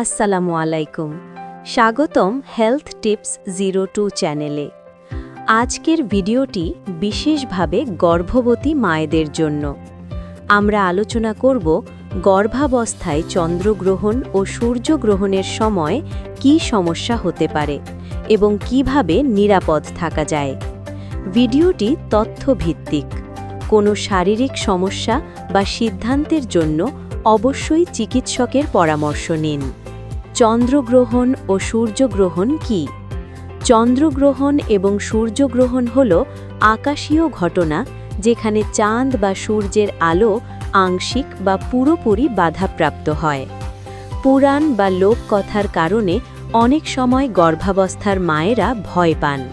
আসসালামু আলাইকুম। স্বাগতম হেলথ টিপস জিরো টু চ্যানেলে। আজকের ভিডিওটি বিশেষভাবে গর্ভবতী মায়েদের জন্য। আমরা আলোচনা করব গর্ভাবস্থায় চন্দ্রগ্রহণ ও সূর্যগ্রহণের সময় কি সমস্যা হতে পারে এবং কীভাবে নিরাপদ থাকা যায়। ভিডিওটি তথ্যভিত্তিক। কোনো শারীরিক সমস্যা বা সিদ্ধান্তের জন্য অবশ্যই চিকিৎসকের পরামর্শ নিন। চন্দ্রগ্রহণ ও সূর্যগ্রহণ কি? চন্দ্রগ্রহণ এবং সূর্যগ্রহণ হল আকাশীয় ঘটনা যেখানে চাঁদ বা সূর্যের আলো আংশিক বা পুরোপুরি বাধাপ্রাপ্ত হয়। পুরাণ বা লোককথার কারণে অনেক সময় গর্ভাবস্থার মায়েরা ভয় পান।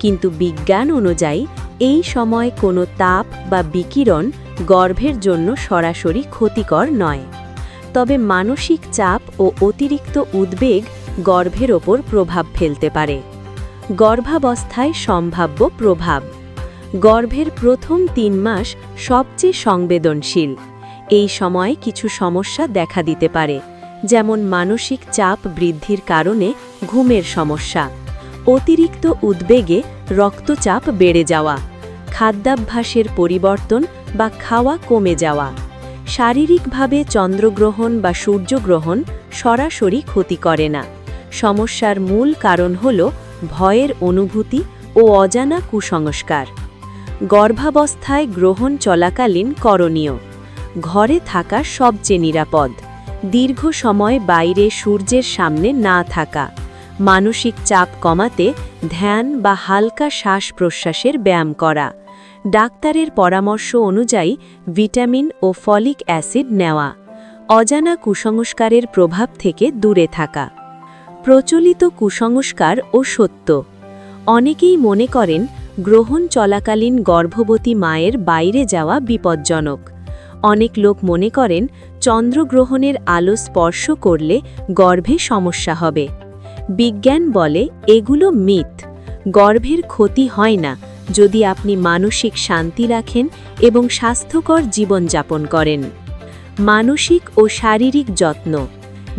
কিন্তু বিজ্ঞান অনুযায়ী এই সময় কোনো তাপ বা বিকিরণ গর্ভের জন্য সরাসরি ক্ষতিকর নয়। তবে মানসিক চাপ ও অতিরিক্ত উদ্বেগ গর্ভের ওপর প্রভাব ফেলতে পারে। গর্ভাবস্থায় সম্ভাব্য প্রভাব। গর্ভের প্রথম তিন মাস সবচেয়ে সংবেদনশীল। এই সময় কিছু সমস্যা দেখা দিতে পারে, যেমন মানসিক চাপ বৃদ্ধির কারণে ঘুমের সমস্যা, অতিরিক্ত উদ্বেগে রক্তচাপ বেড়ে যাওয়া, খাদ্যাভ্যাসের পরিবর্তন বা খাওয়া কমে যাওয়া। শারীরিকভাবে চন্দ্রগ্রহণ বা সূর্যগ্রহণ সরাসরি ক্ষতি করে না। সমস্যার মূল কারণ হল ভয়ের অনুভূতি ও অজানা কুসংস্কার। গর্ভাবস্থায় গ্রহণ চলাকালীন করণীয়। ঘরে থাকা সবচেয়ে নিরাপদ। দীর্ঘ সময় বাইরে সূর্যের সামনে না থাকা। মানসিক চাপ কমাতে ধ্যান বা হালকা শ্বাস প্রশ্বাসের ব্যায়াম করা। ডাক্তারের পরামর্শ অনুযায়ী ভিটামিন ও ফলিক অ্যাসিড নেওয়া, অজানা কুসংস্কারের প্রভাব থেকে দূরে থাকা। প্রচলিত কুসংস্কার ও সত্য। অনেকেই মনে করেন গ্রহণ চলাকালীন গর্ভবতী মায়ের বাইরে যাওয়া বিপজ্জনক। অনেক লোক মনে করেন চন্দ্রগ্রহণের আলো স্পর্শ করলে গর্ভে সমস্যা হবে। বিজ্ঞান বলে এগুলো মিথ, গর্ভের ক্ষতি হয় না। যদি আপনি মানসিক শান্তি রাখেন এবং স্বাস্থ্যকর জীবনযাপন করেন। মানসিক ও শারীরিক যত্ন,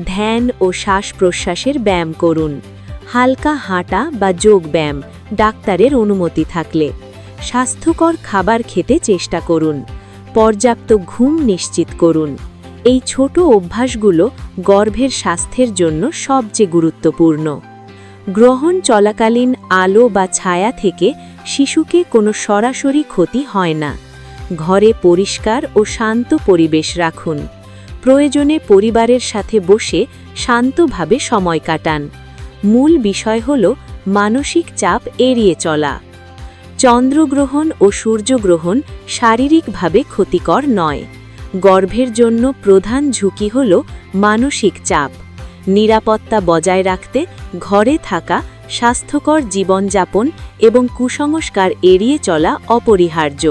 ধ্যান ও শ্বাস প্রশ্বাসের ব্যায়াম করুন। হালকা হাঁটা বা যোগ ব্যায়াম ডাক্তারের অনুমতি থাকলে। স্বাস্থ্যকর খাবার খেতে চেষ্টা করুন। পর্যাপ্ত ঘুম নিশ্চিত করুন। এই ছোট অভ্যাসগুলো গর্ভের স্বাস্থ্যের জন্য সবচেয়ে গুরুত্বপূর্ণ। গ্রহণ চলাকালীন আলো বা ছায়া থেকে শিশুকে কোনো সরাসরি ক্ষতি হয় না। ঘরে পরিষ্কার ও শান্ত পরিবেশ রাখুন। প্রয়োজনে পরিবারের সাথে বসে শান্তভাবে সময় কাটান। মূল বিষয় হল মানসিক চাপ এড়িয়ে চলা। চন্দ্রগ্রহণ ও সূর্যগ্রহণ শারীরিকভাবে ক্ষতিকর নয়। গর্ভের জন্য প্রধান ঝুঁকি হল মানসিক চাপ। নিরাপত্তা বজায় রাখতে, ঘরে থাকা, স্বাস্থ্যকর জীবনযাপন এবং কুসংস্কার এড়িয়ে চলা অপরিহার্য।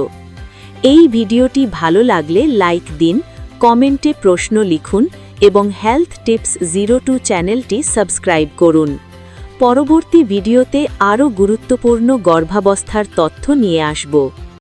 এই ভিডিওটি ভালো লাগলে লাইক দিন, কমেন্টে প্রশ্ন লিখুন এবং হেলথ টিপস জিরো টু চ্যানেলটি সাবস্ক্রাইব করুন। পরবর্তী ভিডিওতে আরও গুরুত্বপূর্ণ গর্ভাবস্থার তথ্য নিয়ে আসব।